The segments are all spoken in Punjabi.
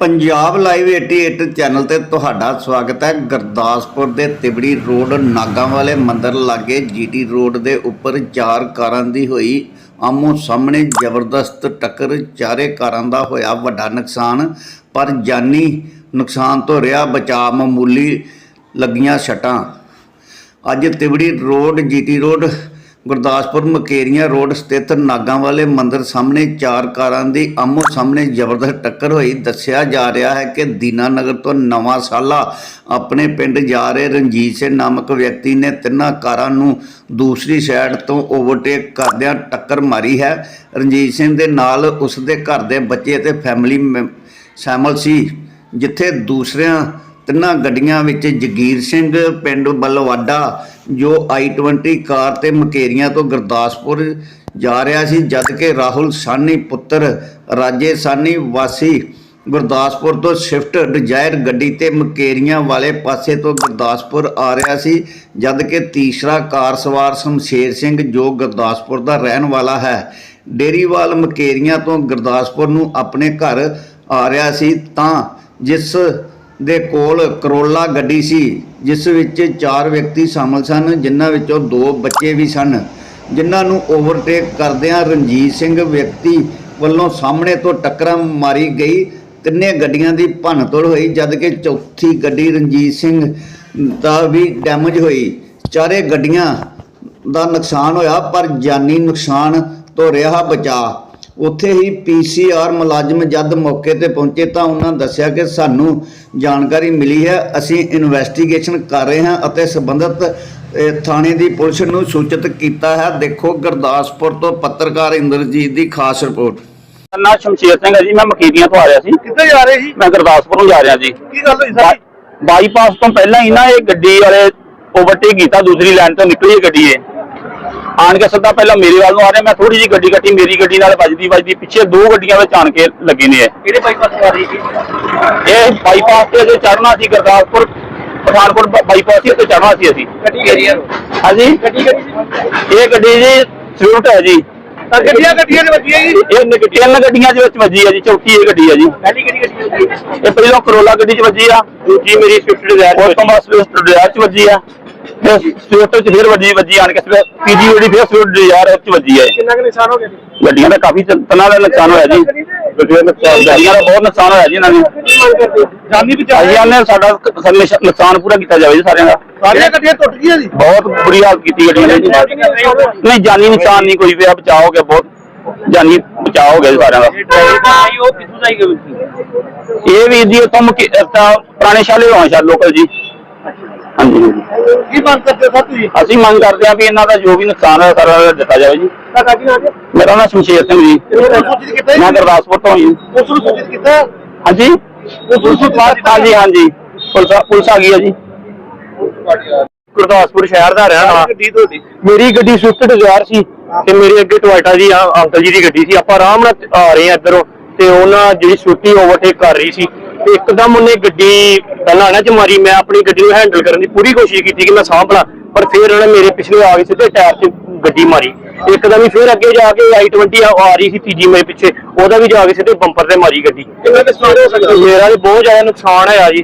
ਪੰਜਾਬ ਲਾਈਵ 88 ਚੈਨਲ ਤੇ ਤੁਹਾਡਾ ਸਵਾਗਤ ਹੈ। ਗੁਰਦਾਸਪੁਰ ਦੇ ਤਿਬੜੀ ਰੋਡ ਨਾਗਾ ਵਾਲੇ ਮੰਦਰ ਲਾਗੇ ਜੀਟੀ ਰੋਡ ਦੇ ਉੱਪਰ ਚਾਰ ਕਾਰਾਂ ਦੀ ਹੋਈ ਆਮੋ ਸਾਹਮਣੇ ਜ਼ਬਰਦਸਤ ਟੱਕਰ। ਚਾਰੇ ਕਾਰਾਂ ਦਾ ਹੋਇਆ ਵੱਡਾ ਨੁਕਸਾਨ, ਪਰ ਜਾਨੀ ਨੁਕਸਾਨ ਤੋਂ ਰਿਹਾ ਬਚਾਅ ਮਾਮੂਲੀ ਲੱਗੀਆਂ ਛਟਾਂ। ਅੱਜ Tibri road, GT road Gurdaspur Mukerian road ਸਥਿਤ ਨਾਗਾਂ ਵਾਲੇ ਮੰਦਿਰ ਸਾਹਮਣੇ ਚਾਰ ਕਾਰਾਂ ਦੀ ਆਮੋ ਸਾਹਮਣੇ ਜ਼ਬਰਦਸਤ ਟੱਕਰ ਹੋਈ। ਦੱਸਿਆ ਜਾ ਰਿਹਾ ਹੈ ਕਿ ਦੀਨਾਨਗਰ ਤੋਂ ਨਵਾਂ ਸਾਲਾ ਆਪਣੇ ਪਿੰਡ ਜਾ ਰਹੇ ਰਣਜੀਤ ਸਿੰਘ ਨਾਮਕ ਵਿਅਕਤੀ ਨੇ ਤਿੰਨਾਂ ਕਾਰਾਂ ਨੂੰ ਦੂਸਰੀ ਸਾਈਡ ਤੋਂ ਓਵਰਟੇਕ ਕਰਦਿਆਂ ਟੱਕਰ ਮਾਰੀ ਹੈ। ਰਣਜੀਤ ਸਿੰਘ ਦੇ ਨਾਲ ਉਸ ਦੇ ਘਰ ਦੇ ਬੱਚੇ ਅਤੇ ਫੈਮਿਲੀ ਮੈਂ- ਸ਼ਾਮਲ ਸੀ, ਜਿੱਥੇ ਦੂਸਰਿਆਂ ਤਿੰਨਾਂ ਗੱਡੀਆਂ ਵਿੱਚ ਜਗੀਰ ਸਿੰਘ, ਪਿੰਡ ਬਲਵਾਡਾ, ਜੋ i20 ਕਾਰ ਤੇ ਮਕੇਰੀਆਂ ਤੋਂ ਗੁਰਦਾਸਪੁਰ ਜਾ ਰਿਹਾ ਸੀ ਜਦ ਕਿ ਰਾਹੁਲ ਸਾਨੀ ਪੁੱਤਰ, ਰਾਜੇ ਸਾਨੀ ਵਾਸੀ ਗੁਰਦਾਸਪੁਰ ਤੋਂ ਸ਼ਿਫਟ ਡਿਜ਼ਾਇਰ ਗੱਡੀ ਤੇ ਮਕੇਰੀਆਂ ਵਾਲੇ ਪਾਸੇ ਤੋਂ ਗੁਰਦਾਸਪੁਰ ਆ ਰਿਹਾ ਸੀ ਜਦ ਕਿ ਤੀਸਰਾ ਕਾਰ ਸਵਾਰ ਸ਼ਮਸ਼ੇਰ ਸਿੰਘ, ਜੋ ਗੁਰਦਾਸਪੁਰ ਦਾ ਰਹਿਣ ਵਾਲਾ ਹੈ, ਡੇਰੀਵਾਲ ਮਕੇਰੀਆਂ ਤੋਂ ਗੁਰਦਾਸਪੁਰ ਨੂੰ ਆਪਣੇ ਘਰ ਆ ਰਿਹਾ ਸੀ। ਤਾਂ ਜਿਸ ਦੇ ਕੋਲ ਕਰੋਲਾ ਗੱਡੀ ਸੀ, ਜਿਸ ਵਿੱਚ ਚਾਰ ਵਿਅਕਤੀ ਸ਼ਾਮਲ ਸਨ, ਜਿਨ੍ਹਾਂ ਵਿੱਚੋਂ ਦੋ ਬੱਚੇ ਵੀ ਸਨ। ਜਿਨ੍ਹਾਂ ਨੂੰ ਓਵਰਟੇਕ ਕਰਦਿਆਂ ਰਣਜੀਤ ਸਿੰਘ ਵਿਅਕਤੀ ਵੱਲੋਂ ਸਾਹਮਣੇ ਤੋਂ ਟੱਕਰਾਂ ਮਾਰੀ ਗਈ। ਤਿੰਨੇ ਗੱਡੀਆਂ ਦੀ ਭੰਨਤੋੜ ਹੋਈ, ਜਦਕਿ ਚੌਥੀ ਗੱਡੀ ਰਣਜੀਤ ਸਿੰਘ ਦਾ ਵੀ ਡੈਮੇਜ ਹੋਈ। ਚਾਰੇ ਗੱਡੀਆਂ ਦਾ ਨੁਕਸਾਨ ਹੋਇਆ, ਪਰ ਜਾਨੀ ਨੁਕਸਾਨ ਤੋਂ ਰਿਹਾ ਬਚਾ ਉੱਥੇ ਹੀ ਪੀਸੀਆਰ ਮੁਲਾਜ਼ਮ ਜਦ ਮੌਕੇ ਤੇ ਪਹੁੰਚੇ ਤਾਂ ਉਹਨਾਂ ਦੱਸਿਆ ਕਿ ਸਾਨੂੰ ਜਾਣਕਾਰੀ ਮਿਲੀ ਹੈ। ਅਸੀਂ ਇਨਵੈਸਟੀਗੇਸ਼ਨ ਕਰ ਰਹੇ ਹਾਂ ਅਤੇ ਸੰਬੰਧਿਤ ਥਾਣੇ ਦੀ ਪੁਲਿਸ ਨੂੰ ਸੂਚਿਤ ਕੀਤਾ ਹੈ। ਦੇਖੋ ਗੁਰਦਾਸਪੁਰ ਤੋਂ ਪੱਤਰਕਾਰ ਇੰਦਰਜੀਤ ਦੀ ਖਾਸ ਰਿਪੋਰਟ। ਮੇਰਾ ਨਾਮ ਸ਼ਮਸ਼ੇਰ ਸਿੰਘ ਹੈ ਜੀ ਮੈਂ ਮਕੀਰੀਆਂ ਤੋਂ ਆ ਰਿਹਾ ਸੀ। ਕਿੱਥੇ ਜਾ ਰਹੇ ਸੀ? ਮੈਂ ਗੁਰਦਾਸਪੁਰ ਨੂੰ ਜਾ ਰਿਹਾ ਜੀ। ਕੀ ਗੱਲ ਹੋਈ ਸਾਰੀ? ਬਾਈਪਾਸ ਤੋਂ ਪਹਿਲਾਂ ਹੀ ਨਾ ਇਹ ਗੱਡੀ ਵਾਲੇ ਓਵਰਟੇਕ ਕੀਤਾ ਦੂਸਰੀ ਲਾਈਨ ਤੋਂ ਨਿਕਲੀ ਇਹ ਗੱਡੀ ਇਹ। ਆਣ ਕੇ ਸਿੱਧਾ ਪਹਿਲਾਂ ਮੇਰੇ ਵੱਲ ਨੂੰ ਆ ਰਿਹਾ ਮੈਂ ਥੋੜੀ ਜਿਹੀ ਗੱਡੀ ਕੱਟੀ ਮੇਰੀ ਗੱਡੀ ਨਾਲ ਵੱਜਦੀ ਵੱਜਦੀ ਪਿੱਛੇ ਦੋ ਗੱਡੀਆਂ ਵਿੱਚ ਆਣ ਕੇ ਲੱਗੇ ਨੇ ਇਹ। ਕਿਹੜੇ ਬਾਈਪਾਸ ਆ ਰਹੀ ਸੀ? ਇਹ ਬਾਈਪਾਸ ਤੇ ਜੇ ਚੜਨਾ ਸੀ ਗੁਰਦਾਸਪੁਰ ਪਠਾਨਕੋਟ ਬਾਈਪਾਸ ਤੇ ਉੱਤੇ ਚੜਨਾ ਸੀ ਅਸੀਂ। ਗੱਡੀ ਕਿਹੜੀ ਆ? ਹਾਂਜੀ? ਗੱਡੀ ਕਿਹੜੀ ਸੀ? ਇਹ ਗੱਡੀ ਜੀ ਸਵਿਫਟ ਹੈ ਜੀ। ਤਾਂ ਗੱਡੀਆਂ ਗੱਡੀਆਂ ਦੇ ਵੱਜੀਆਂ ਜੀ? ਇਹ ਤਿੰਨ ਗੱਡੀਆਂ ਦੇ ਵਿੱਚ ਵੱਜੀ ਹੈ ਜੀ ਚੌਥੀ ਇਹ ਗੱਡੀ ਹੈ ਜੀ। ਪਹਿਲੀ ਕਿਹੜੀ ਗੱਡੀ ਇਹ ਪਹਿਲਾਂ ਕਰੋਲਾ ਗੱਡੀ 'ਚ ਵੱਜੀ ਆ। ਦੂਜੀ ਮੇਰੀ ਸਵਿਫਟ ਡਿਜ਼ਾਇਰ ਉਸ ਤੋਂ ਬਾਅਦ ਸਵਿਫਟ ਡਿਜ਼ਾਇਰ 'ਚ ਵੱਜੀ ਆ। ਫਿਰ ਸਵਿਫਟ 'ਚ ਫਿਰ ਵੱਜੀ ਵੱਜੀ ਆਣ ਕੇ ਪੀਜੀ ਗੱਡੀ ਫਿਰ ਸਵਿਫਟ ਡਿਜ਼ਾਇਰ 'ਚ ਵੱਜੀ ਆ ਕਿੰਨਾ ਕੁ ਨੁਕਸਾਨ ਹੋ ਗਿਆ ਜੀ? ਗੱਡੀਆਂ ਦਾ ਕਾਫੀ ਤਨਾਂ ਦਾ ਨੁਕਸਾਨ ਹੋਇਆ ਜੀ। ਗੱਡੀਆਂ ਦਾ ਬਹੁਤ ਨੁਕਸਾਨ ਹੋਇਆ ਜੀ ਇਹਨਾਂ ਨੇ। ਜਾਨੀ ਬਚਾ ਅਸੀਂ ਨੇ ਸਾਡਾ ਕ- ਨਿਸ਼- ਨੁਕਸਾਨ ਪੂਰਾ ਕੀਤਾ ਜਾਵੇ ਜੀ ਸਾਰਿਆਂ ਦਾ। ਸਾਰੀਆਂ ਗੱਡੀਆਂ ਟੁੱਟ ਗਈਆਂ ਜੀ? ਬਹੁਤ ਬੁਰੀ ਹਾਲਤ ਕੀਤੀ ਗੱਡੀਆਂ ਨੇ ਜੀ। ਨਹੀਂ ਜਾਨੀ ਨੁਕਸਾਨ ਨਹੀਂ ਕੋਈ ਪਿਆ ਬਚਾਅ ਹੋ ਗਿਆ ਬਹੁਤ। ਜਾਨੀ ਬਚਾਅ ਹੋ ਗਿਆ ਜੀ ਸਾਰਿਆਂ ਦਾ। ਇਹ ਵੀ ਜੀ ਤੋਂ ਪੁਰਾਣੇ ਸ਼ਾਲੇ ਹੋਣਾ ਸ਼ਾਲ ਲੋਕਲ ਜੀ। ਹਾਂਜੀ ਹਾਂਜੀ। ਕੀ ਮੰਗ ਕਰਦੇ ਸਰ ਤੁਸੀਂ? ਅਸੀਂ ਮੰਗ ਕਰਦੇ ਹਾਂ ਵੀ ਇਹਨਾਂ ਦਾ ਜੋ ਵੀ ਨੁਕਸਾਨ ਹੈ ਸਾਰਾ ਦਿੱਤਾ ਜਾਵੇ ਜੀ। ਤੁਹਾਡਾ ਕੀ ਨਾਮ ਹੈ? ਮੇਰਾ ਨਾਮ ਸ਼ਮਸ਼ੇਰ ਸਿੰਘ ਜੀ। ਸੂਚਿਤ ਕੀਤਾ ਮੈਂ ਗੁਰਦਾਸਪੁਰ ਤੋਂ ਜੀ। ਉਸ ਨੂੰ ਸੂਚਿਤ ਕੀਤਾ? ਹਾਂਜੀ। ਉਸ ਨੂੰ ਸੂਚਿਤ ਹਾਂਜੀ ਹਾਂਜੀ। ਪੁਲਿਸ ਆ- ਪੁਲਿਸ ਆ ਗਈ ਹੈ ਜੀ। ਗੁਰਦਾਸਪੁਰ ਸ਼ਹਿਰ ਦਾ ਰਹਿਣ ਵਾਲਾ। ਗੱਡੀ ਤੁਹਾਡੀ? ਮੇਰੀ ਗੱਡੀ ਸਵਿਫਟ ਡਿਜ਼ਾਇਰ ਸੀ ਤੇ ਮੇਰੇ ਅੱਗੇ ਟੋਇਟਾ ਜੀ ਆ- ਅੰਕਲ ਜੀ ਦੀ ਗੱਡੀ ਸੀ। ਆਪਾਂ ਆਰਾਮ ਨਾਲ ਆ ਰਹੇ ਆ ਇੱਧਰੋਂ ਤੇ ਉਹਨਾਂ ਜਿਹੜੀ ਸਵਿਫਟੀ ਓਵਰਟੇਕ ਕਰ ਰਹੀ ਸੀ। ਤੇ ਇੱਕਦਮ ਉਹਨੇ ਗੱਡੀ ਪਹਿਲਾਂ ਨਾ ਚ ਮਾਰੀ ਮੈਂ ਆਪਣੀ ਗੱਡੀ ਨੂੰ ਹੈਂਡਲ ਕਰਨ ਦੀ ਪੂਰੀ ਕੋਸ਼ਿਸ਼ ਕੀਤੀ ਕਿ ਮੈਂ ਸਾਂਭਲਾ ਪਰ ਫਿਰ ਉਹਨੇ ਮੇਰੇ ਪਿਛਲੇ ਆ ਕੇ ਸਿੱਧੇ ਟਾਇਰ 'ਚ ਗੱਡੀ ਮਾਰੀ। ਇੱਕਦਮ ਹੀ ਫਿਰ ਅੱਗੇ ਜਾ ਕੇ i20 ਆ ਆ ਰਹੀ ਸੀ ਤੀਜੀ ਮੇਰੇ ਪਿੱਛੇ ਉਹਦਾ ਵੀ ਜਾ ਕੇ ਸਿੱਧੇ ਬੰਪਰ ਤੇ ਮਾਰੀ ਗੱਡੀ। ਕਿੰਨਾ ਕੁ ਨੁਕਸਾਨ ਹੋ ਸਕਦਾ? ਮੇਰਾ ਤੇ ਬਹੁਤ ਜ਼ਿਆਦਾ ਨੁਕਸਾਨ ਹੋਇਆ ਜੀ।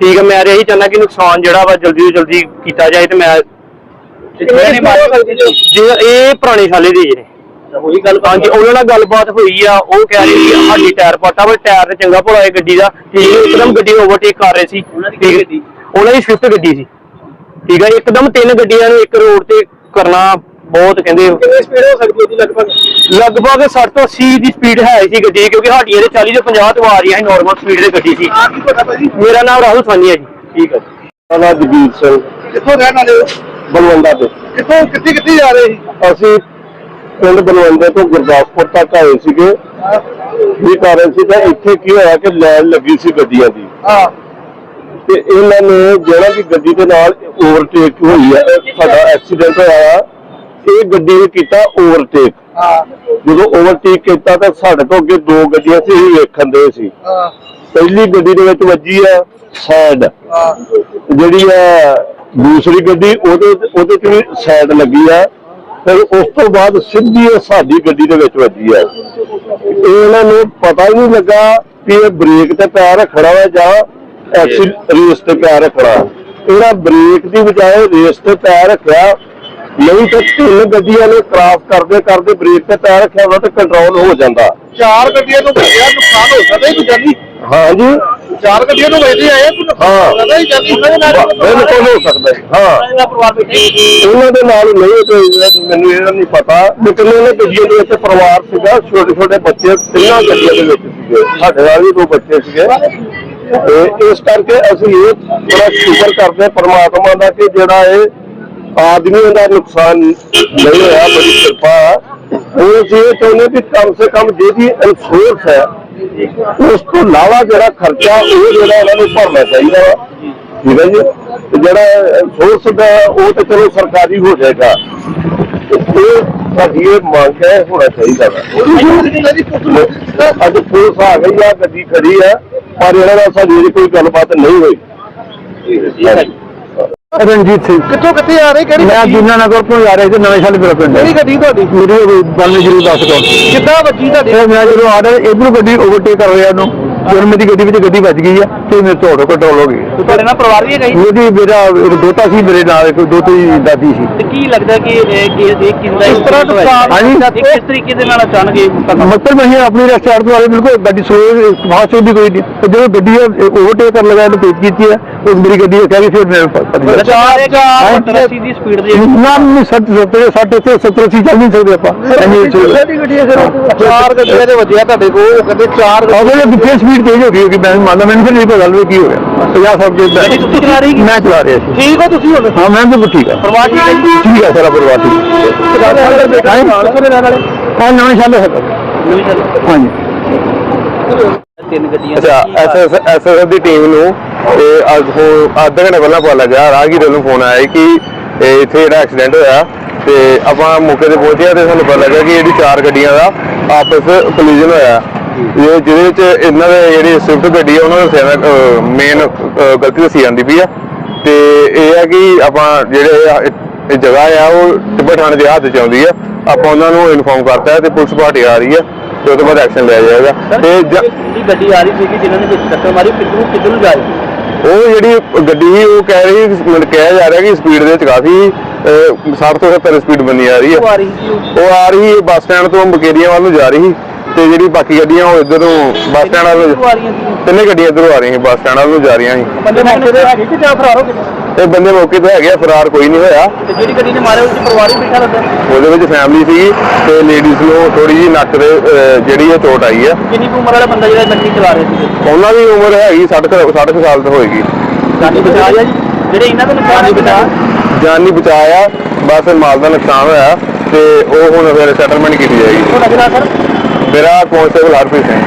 ਠੀਕ ਹੈ ਮੈਂ ਤੇ ਇਹੀ ਚਾਹੁੰਦਾ ਕਿ ਨੁਕਸਾਨ ਜਿਹੜਾ ਵਾ ਜਲਦੀ ਤੋਂ ਜਲਦੀ ਕੀਤਾ ਜਾਏ ਤੇ ਮੈਂ ਜੀ? ਜੇ ਇਹ ਪੁਰਾਣੇ ਸਾਲੇ ਦੇ ਜੀ ਨੇ। ਉਹੀ ਗੱਲ ਹਾਂਜੀ ਉਹਨਾਂ ਨਾਲ ਗੱਲਬਾਤ ਹੋਈ ਆ ਉਹ ਕਹਿ ਰਹੇ ਸੀ ਸਾਡੀ ਟਾਇਰ ਪਾਟਾ ਵਾ ਟਾਇਰ ਤੇ ਚੰਗਾ ਭਲਾ ਹੈ ਗੱਡੀ ਦਾ। ਠੀਕ ਹੈ ਇੱਕਦਮ ਗੱਡੀ ਓਵਰਟੇਕ ਕਰ ਰਹੇ ਸੀ। ਉਹਨਾਂ ਦੀ ਕਿਹੜੀ ਗੱਡੀ? ਉਹਨਾਂ ਦੀ ਸਵਿਫਟ ਗੱਡੀ ਸੀ। ਠੀਕ ਹੈ ਇੱਕਦਮ ਤਿੰਨ ਗੱਡੀਆਂ ਨੂੰ ਇੱਕ ਰੋਡ ਤੇ ਕਰਨਾ ਬਹੁਤ ਕਹਿੰਦੇ ਕਿੰਨੀ ਸਪੀਡ ਹੋ ਸਕਦੀ ਉਹਦੀ ਲਗਭਗ? ਲਗਭਗ 60 ਤੋਂ 80 ਦੀ ਸਪੀਡ ਹੈ ਸੀ ਗੱਡੀ ਦੀ, ਕਿਉਂਕਿ ਸਾਡੀਆਂ ਦੇ 40 ਤੋਂ 50 ਤੋਂ ਆ ਰਹੀਆਂ ਸੀ ਨਾਰਮਲ ਸਪੀਡ ਦੇ ਗੱਡੀ ਸੀ। ਆ ਕੀ ਤੁਹਾਡਾ ਭਾਜੀ? ਮੇਰਾ ਨਾਮ ਰਾਹੁਲ ਸਾਨੀ ਹੈ ਜੀ। ਠੀਕ ਹੈ ਮੇਰਾ ਨਾਮ ਜਗੀਰ ਸਿੰਘ। ਕਿੱਥੋਂ ਰਹਿਣ ਵਾਲੇ ਹੋ? ਬਲਵੰਡਾ ਤੋਂ। ਕਿੱਥੋਂ ਕਿੱਥੇ ਕਿੱਥੇ ਜਾ ਰਹੇ ਸੀ? ਅਸੀਂ ਪਿੰਡ ਬਲਵੰਡੇ ਤੋਂ ਗੁਰਦਾਸਪੁਰ ਤੱਕ ਆਏ ਸੀਗੇ। ਵੀ ਕਾਰਨ ਸੀ ਤਾਂ ਇੱਥੇ ਕੀ ਹੋਇਆ ਕਿ ਲਾਈਨ ਲੱਗੀ ਸੀ ਗੱਡੀਆਂ ਦੀ। ਹਾਂ। ਤੇ ਇਹਨਾਂ ਨੇ ਜਿਹੜਾ ਵੀ ਗੱਡੀ ਦੇ ਨਾਲ ਓਵਰਟੇਕ ਹੋਈ ਹੈ ਸਾਡਾ ਐਕਸੀਡੈਂਟ ਹੋਇਆ ਇਹ ਗੱਡੀ ਨੇ ਕੀਤਾ ਓਵਰਟੇਕ। ਹਾਂ। ਜਦੋਂ ਓਵਰਟੇਕ ਕੀਤਾ ਤਾਂ ਸਾਡੇ ਤੋਂ ਅੱਗੇ ਦੋ ਗੱਡੀਆਂ ਸੀ ਵੇਖਣ ਦੇ ਸੀ। ਹਾਂ। ਪਹਿਲੀ ਗੱਡੀ ਦੇ ਵਿੱਚ ਵੱਜੀ ਆ ਸਾਈਡ ਹਾਂ। ਜਿਹੜੀ ਆ ਦੂਸਰੀ ਗੱਡੀ ਉਹਦੇ ਉਹਦੇ ਤੇ ਵੀ ਸਾਈਡ ਲੱਗੀ ਆ। ਫਿਰ ਉਸ ਤੋਂ ਬਾਅਦ ਸਿੱਧੀ ਇਹ ਸਾਡੀ ਗੱਡੀ ਦੇ ਵਿੱਚ ਵੱਜੀ ਆ। ਇਹ ਇਹਨਾਂ ਨੂੰ ਪਤਾ ਹੀ ਨਹੀਂ ਲੱਗਾ ਵੀ ਇਹ ਬ੍ਰੇਕ ਤੇ ਪੈਰ ਰੱਖਣਾ ਵਾ ਜਾਂ ਐਕਸੀ ਰੇਸ ਤੇ ਪੈਰ ਰੱਖਣਾ ਇਹਦਾ ਬ੍ਰੇਕ ਦੀ ਬਜਾਏ ਰੇਸ ਤੇ ਪੈਰ ਰੱਖਿਆ। ਨਹੀਂ ਤਾਂ ਤਿੰਨ ਗੱਡੀਆਂ ਨੇ ਕ੍ਰਾਸ ਕਰਦੇ ਕਰਦੇ ਬ੍ਰੇਕ ਤੇ ਪੈਰ ਰੱਖਿਆ ਹੁੰਦਾ ਤੇ ਕੰਟਰੋਲ ਹੋ ਜਾਂਦਾ। ਚਾਰ ਗੱਡੀਆਂ ਨੂੰ ਵੱਜਿਆ ਨੁਕਸਾਨ ਹੋ ਸਕਦਾ ਹੀ ਜਾਨੀ ਹਾਂਜੀ। ਚਾਰ ਗੱਡੀਆਂ ਨੂੰ ਵੱਜਦੇ ਆਏ ਕੋਈ ਹਾਂ। ਸਕਦਾ ਹੀ ਜਾਨੀ ਉਹਨਾਂ ਦੇ ਨਾਲ ਬਿਲਕੁਲ ਹੋ ਸਕਦਾ ਹੈ। ਹਾਂ ਇਹਦਾ ਪਰਿਵਾਰ ਬੈਠੇ ਉਹਨਾਂ ਦੇ ਨਾਲ ਨਹੀਂ ਤੇ ਇਹ ਮੈਨੂੰ ਇਹਦਾ ਨਹੀਂ ਪਤਾ ਲੇਕਿਨ ਉਹਨਾਂ ਗੱਡੀਆਂ ਦੇ ਵਿੱਚ ਪਰਿਵਾਰ ਸੀਗਾ ਛੋਟੇ ਛੋਟੇ ਬੱਚੇ ਤਿੰਨਾਂ ਗੱਡੀਆਂ ਦੇ ਵਿੱਚ ਸੀਗੇ ਸਾਡੇ ਨਾਲ ਵੀ ਦੋ ਬੱਚੇ ਸੀਗੇ ਤੇ ਇਸ ਕਰਕੇ ਅਸੀਂ ਇਹ ਬੜਾ ਸ਼ੁਕਰ ਕਰਦੇ ਹਾਂ ਪਰਮਾਤਮਾ ਦਾ ਕਿ ਜਿਹੜਾ ਇਹ ਆਦਮੀਆਂ ਦਾ ਨੁਕਸਾਨ ਨਹੀਂ ਹੋਇਆ ਬੜੀ ਕਿਰਪਾ। ਉਹ ਇਹ ਚਾਹੁੰਦੇ ਕਿ ਕਮ ਸੇ ਕਮ ਜਿਹਦੀ ਇਨਸ਼ੋਰੈਂਸ ਹੈ ਉਸ ਤੋਂ ਇਲਾਵਾ ਜਿਹੜਾ ਖਰਚਾ, ਉਹ ਜਿਹੜਾ ਇਹਨਾਂ ਨੂੰ ਭਰਨਾ ਚਾਹੀਦਾ ਵਾ। ਠੀਕ ਹੈ ਜੀ? ਤੇ ਜਿਹੜਾ ਸੋਰਸ ਦਾ, ਉਹ ਤੇ ਚਲੋ ਸਰਕਾਰੀ ਹੋ ਜਾਏਗਾ। ਇਹ ਸਾਡੀ ਇਹ ਮੰਗ ਹੈ, ਹੋਣਾ ਚਾਹੀਦਾ ਵਾ। ਅੱਜ ਪੁਲਿਸ ਆ ਗਈ ਆ, ਗੱਡੀ ਖੜੀ ਆ, ਪਰ ਇਹਨਾਂ ਨਾਲ ਸਾਡੀ ਕੋਈ ਗੱਲਬਾਤ ਨਹੀਂ ਹੋਈ। ਰਣਜੀਤ ਸਿੰਘ। ਕਿੱਥੋਂ ਕਿੱਥੇ ਆ ਰਹੇ? ਕਿਹੜੀ ਮੈਂ ਗੱਡੀ? ਦੀਨਾ ਨਗਰ ਤੋਂ ਆ ਰਿਹਾ ਸੀ ਨਵੇਂ ਸਾਲ ਮੇਰਾ ਪਿੰਡ ਕਿਹੜੀ ਗੱਡੀ ਤੁਹਾਡੀ? ਮੇਰੀ ਬੰਨ ਜਰੂ ਦੱਸ ਕੋਲ ਕਿੱਦਾਂ ਵੱਜੀ ਤੁਹਾਡੇ? ਤੇ ਮੈਂ ਜਦੋਂ ਆ ਰਿਹਾ ਇਧਰੋਂ ਗੱਡੀ ਓਵਰਟੇਕ ਕਰ ਰਿਹਾ ਉਹਨੂੰ ਜਦੋਂ ਮੇਰੀ ਗੱਡੀ ਵਿੱਚ ਗੱਡੀ ਵੱਜ ਗਈ ਆ ਤੇ ਮੇਰੇ ਤੋਂ ਆਟੋ ਕੰਟਰੋਲ ਹੋ ਗਈ। ਤੁਹਾਡੇ ਨਾਲ ਪਰਿਵਾਰ ਵੀ ਹੈਗਾ ਜੀ? ਉਹਦੀ ਮੇਰਾ ਇੱਕ ਦੋਤਾ ਸੀ ਮੇਰੇ ਨਾਲ ਇੱਕ ਦੋਤੀ ਦਾਦੀ ਸੀ। ਤੇ ਕੀ ਲੱਗਦਾ ਕਿ ਇਹ ਇਹ ਇਹ ਕਿੰਦਾ ਇਸ ਤਰ੍ਹਾਂ ਹਾਂਜੀ। ਇਹ ਕਿਸ ਤਰੀਕੇ ਦੇ ਨਾਲ ਅਚਾਨਕ ਇਹ ਮਤਲਬ ਅਸੀਂ ਆਪਣੀ ਰੈਸਟੋਰੈਂਟ ਵਾਲੇ ਬਿਲਕੁਲ ਗੱਡੀ ਸੋਏ ਫਾਸਟ ਹੁੰਦੀ ਕੋਈ ਨਹੀਂ। ਤੇ ਜਦੋਂ ਗੱਡੀ ਓਵਰਟੇਕ ਕਰਨ ਲੱਗਾ ਇਹਨੂੰ ਤੇਜ਼ ਕੀਤੀ ਹੈ। ਉਹ ਮੇਰੀ ਗੱਡੀ ਕਹਿ ਗਈ ਫਿਰ ਮੇਰੇ ਪਤਾ ਨਹੀਂ ਚਾਰ ਚਾਰ 80 ਦੀ ਸਪੀਡ ਦੇ ਨਾ ਨਹੀਂ ਸੱਤ ਸੱਤ ਸੱਤ ਤੇ 70 ਸੀ ਚੱਲ ਨਹੀਂ ਸਕਦੇ ਆਪਾਂ। ਇੰਨੀ ਕਿਹੜੀ ਗੱਡੀ ਹੈ ਸਰ। ਚਾਰ ਗੱਡੀਆਂ ਦੇ ਵੱਜਿਆ ਤੁਹਾਡੇ ਕੋਲ ਉਹ ਕਹਿੰਦੇ ਚਾਰ ਉਹਦੇ ਪਿੱਛੇ ਸਪੀਡ ਤੇਜ਼ ਹੋ ਗਈ ਹੋਗੀ ਮੈਂ ਮੰਨਦਾ ਮੈਨੂੰ ਫਿਰ ਨਹੀਂ ਪਤਾ ਵੀ ਕੀ ਹੋ ਗਿਆ 50 ਸਭ ਦੇ ਗੱਡੀ ਤੁਸੀਂ ਚਲਾ ਰਹੀ ਮੈਂ ਚਲਾ ਰਿਹਾ ਸੀ। ਠੀਕ ਹੋ ਤੁਸੀਂ ਹੁਣ? ਹਾਂ ਮੈਂ ਤਾਂ ਠੀਕ ਹੈ। ਪਰਿਵਾਰ ਠੀਕ ਹੈ ਜੀ? ਠੀਕ ਹੈ ਸਾਰਾ ਪਰਿਵਾਰ ਠੀਕ ਹਾਂ? ਨਵੇਂ ਸਾਲ ਹੈ ਹਾਂਜੀ। ਤਿੰਨ ਗੱਡੀਆਂ ਅੱਛਾ ਐਸਐਸ ਐਸਐਸ ਦੀ ਟੀਮ ਨੂੰ ਇਹ ਅੱਜ ਹੋ ਅੱਧਾ ਘੰਟਾ ਪਹਿਲਾਂ ਪਤਾ ਲੱਗਾ ਰਾਹਗੀਰ ਨੂੰ ਫੋਨ ਆਇਆ ਕਿ ਇਹ ਇੱਥੇ ਜਿਹੜਾ ਐਕਸੀਡੈਂਟ ਹੋਇਆ ਤੇ ਆਪਾਂ ਮੌਕੇ ਤੇ ਪਹੁੰਚੇ ਤੇ ਸਾਨੂੰ ਪਤਾ ਲੱਗਾ ਕਿ ਜਿਹੜੀ ਚਾਰ ਗੱਡੀਆਂ ਦਾ ਆਪਸ ਕੋਲੀਜਨ ਹੋਇਆ। ਇਹ ਜਿਹਦੇ ਵਿੱਚ ਇਹਨਾਂ ਦੇ ਜਿਹੜੀ ਸਵਿਫਟ ਗੱਡੀ ਆ ਉਹਨਾਂ ਦਾ ਮੇਨ ਗਲਤੀ ਦੱਸੀ ਜਾਂਦੀ ਪਈ ਆ। ਤੇ ਇਹ ਹੈ ਕਿ ਆਪਾਂ ਜਿਹੜੇ ਆ ਇਹ- ਜਗ੍ਹਾ ਆ ਉਹ ਟਿੱਬਾ ਥਾਣੇ ਦੇ ਹੱਥ ਚ ਆਉਂਦੀ ਆ। ਆਪਾਂ ਉਹਨਾਂ ਨੂੰ ਇਨਫੋਰਮ ਕਰਤਾ ਤੇ ਪੁਲਿਸ ਪਾਰਟੀ ਆ ਰਹੀ ਆ। ਤੇ ਉਹਦੇ ਬਾਅਦ ਐਕਸ਼ਨ ਲਿਆ ਜਾਏਗਾ। ਤੇ ਜ- ਜਿਹੜੀ ਗੱਡੀ ਆ ਰਹੀ ਸੀਗੀ ਜਿਨ੍ਹਾਂ ਨੇ ਵਿੱਚ ਟੱਕਰ ਮਾਰੀ ਕਿੱਧਰੋਂ ਕਿੱਧਰ ਨੂੰ ਜਾ ਰਹੀ? ਸੀ ਉਹ ਜਿਹੜੀ ਗੱਡੀ ਸੀ ਉਹ ਕਹਿ ਰਹੀ ਮਤਲਬ ਕਿਹਾ ਜਾ ਰਿਹਾ ਕਿ ਸਪੀਡ ਦੇ ਵਿੱਚ ਕਾਫੀ ਅਹ, 60 ਤੋਂ 70 ਸਪੀਡ ਬੰਨੀ ਆ ਰਹੀ ਉਹ ਹੈ ਆ ਰਹੀ ਸੀ ਉਹ। ਉਹ ਆ ਰਹੀ ਬੱਸ ਸਟੈਂਡ ਤੋਂ ਮਕੇਰੀਆਂ ਵੱਲ ਨੂੰ ਜਾ ਰਹੀ ਸੀ ਤੇ ਜਿਹੜੀ ਬਾਕੀ ਗੱਡੀਆਂ ਉਹ ਇਧਰੋਂ ਬੱਸ ਸਟੈਂਡ ਵੱਲ ਕਿੱਧਰੋਂ ਆ ਰਹੀਆਂ ਸੀ? ਤਿੰਨੇ ਗੱਡੀਆਂ ਇਧਰੋਂ ਆ ਰਹੀਆਂ ਸੀ ਬੱਸ ਸਟੈਂਡ ਵੱਲ ਨੂੰ ਜਾ ਰਹੀਆਂ ਸੀ। ਬੰਦੇ ਮੌਕੇ ਤੇ ਹੈਗੇ ਕਿ ਜਾਂ ਫਰਾਰ ਹੋ ਗਏ ਇਹ ਬੰਦੇ ਮੌਕੇ ਤੇ ਹੈਗੇ ਆ, ਫਰਾਰ ਕੋਈ ਨਹੀਂ ਹੋਇਆ। ਤੇ ਜਿਹੜੀ ਗੱਡੀ ਨੇ ਮਾਰਿਆ ਉਹਦੇ 'ਚ ਪਰਿਵਾਰ ਵੀ ਬੈਠਾ ਲੱਗਦਾ ਉਹਦੇ ਵਿੱਚ ਫੈਮਿਲੀ ਸੀ ਤੇ ਲੇਡੀਜ਼ ਨੂੰ ਥੋੜੀ ਜਿਹੀ ਨੱਕ ਦੇ ਅਹ, ਜਿਹੜੀ ਇਹ ਚੋਟ ਆਈ ਹੈ ਕਿੰਨੀ ਕੁ ਉਮਰ ਵਾਲਾ ਬੰਦਾ ਜਿਹੜਾ ਗੱਡੀ ਚਲਾ ਰਿਹਾ ਸੀ? ਉਹਨਾਂ ਦੀ ਉਮਰ ਹੈਗੀ 60 60 ਸਾਲ ਤੋਂ ਹੋਏਗੀ। ਜਾਨੀ ਬਚਾ ਜਾਂ ਜੀ? ਜਿਹੜੇ ਇਹਨਾਂ ਦਾ ਨੁਕਸਾਨ ਹੈ ਬਚਾ ਜਾਨ ਨਹੀਂ ਬਚਾਇਆ ਬਸ ਮਾਲ ਦਾ ਨੁਕਸਾਨ ਹੋਇਆ ਤੇ ਉਹ ਹੁਣ ਫਿਰ ਸੈਟਲਮੈਂਟ ਕੀਤੀ ਜਾਏਗੀ। ਤੁਹਾਡਾ ਕਿਹੜਾ ਸਰ? ਮੇਰਾ ਕਾਂਸਟੇਬਲ ਹਰਪ੍ਰੀਤ ਸਿੰਘ।